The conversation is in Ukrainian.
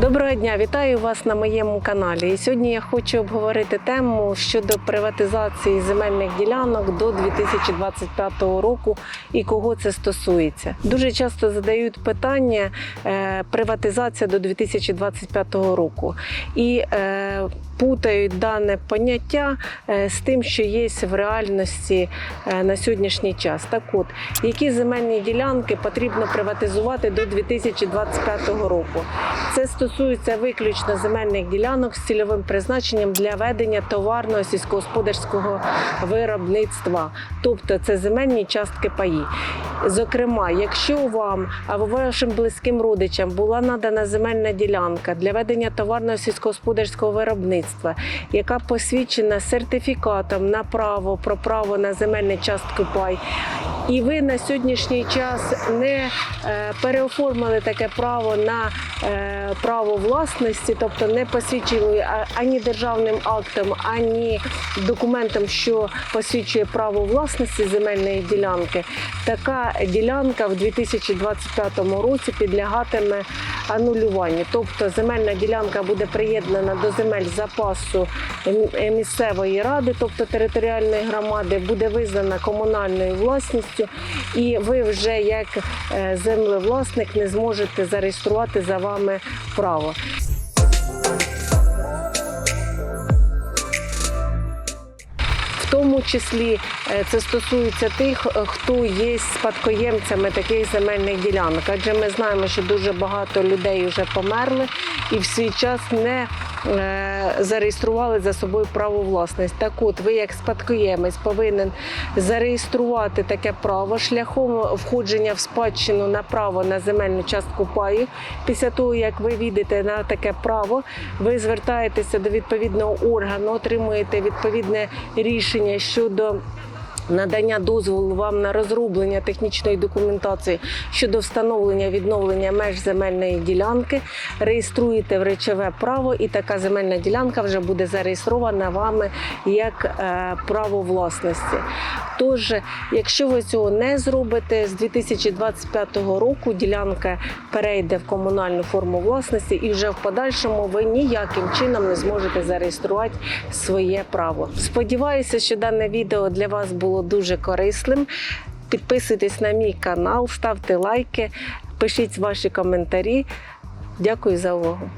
Доброго дня, вітаю вас на моєму каналі. І сьогодні я хочу обговорити тему щодо приватизації земельних ділянок до 2025 року і кого це стосується. Дуже часто задають питання е, приватизація до 2025 року і е, путають дане поняття е, з тим, що є в реальності е, на сьогоднішній час. Так от, які земельні ділянки потрібно приватизувати до 2025 року? Це стосується виключно земельних ділянок з цільовим призначенням для ведення товарного сільськогосподарського виробництва, тобто це земельні частки паї. Зокрема, якщо вам або вашим близьким родичам була надана земельна ділянка для ведення товарного сільськогосподарського виробництва, яка посвідчена сертифікатом на право про право на земельну частку пай, і ви на сьогоднішній час не е, переоформили таке право на е, право власності, тобто не посвідчили ані державним актом, ані документом, що посвідчує право власності земельної ділянки, така ділянка в 2025 році підлягатиме анулюванню. Тобто земельна ділянка буде приєднана до земель запасу місцевої ради, тобто територіальної громади, буде визнана комунальною власністю, і ви вже як е, землевласник не зможете зареєструвати за вами право. В тому числі е, це стосується тих, е, хто є спадкоємцями таких земельних ділянок. Адже ми знаємо, що дуже багато людей вже померли і в свій час не зареєстрували за собою право власності. Так от, ви як спадкоємець повинен зареєструвати таке право шляхом входження в спадщину на право на земельну частку паю. Після того, як ви відете на таке право, ви звертаєтеся до відповідного органу, отримуєте відповідне рішення щодо. Надання дозволу вам на розроблення технічної документації щодо встановлення відновлення меж земельної ділянки, реєструєте в речове право, і така земельна ділянка вже буде зареєстрована вами як е, право власності. Тож, якщо ви цього не зробите, з 2025 року ділянка перейде в комунальну форму власності, і вже в подальшому ви ніяким чином не зможете зареєструвати своє право. Сподіваюся, що дане відео для вас було дуже корисним. Підписуйтесь на мій канал, ставте лайки, пишіть ваші коментарі. Дякую за увагу.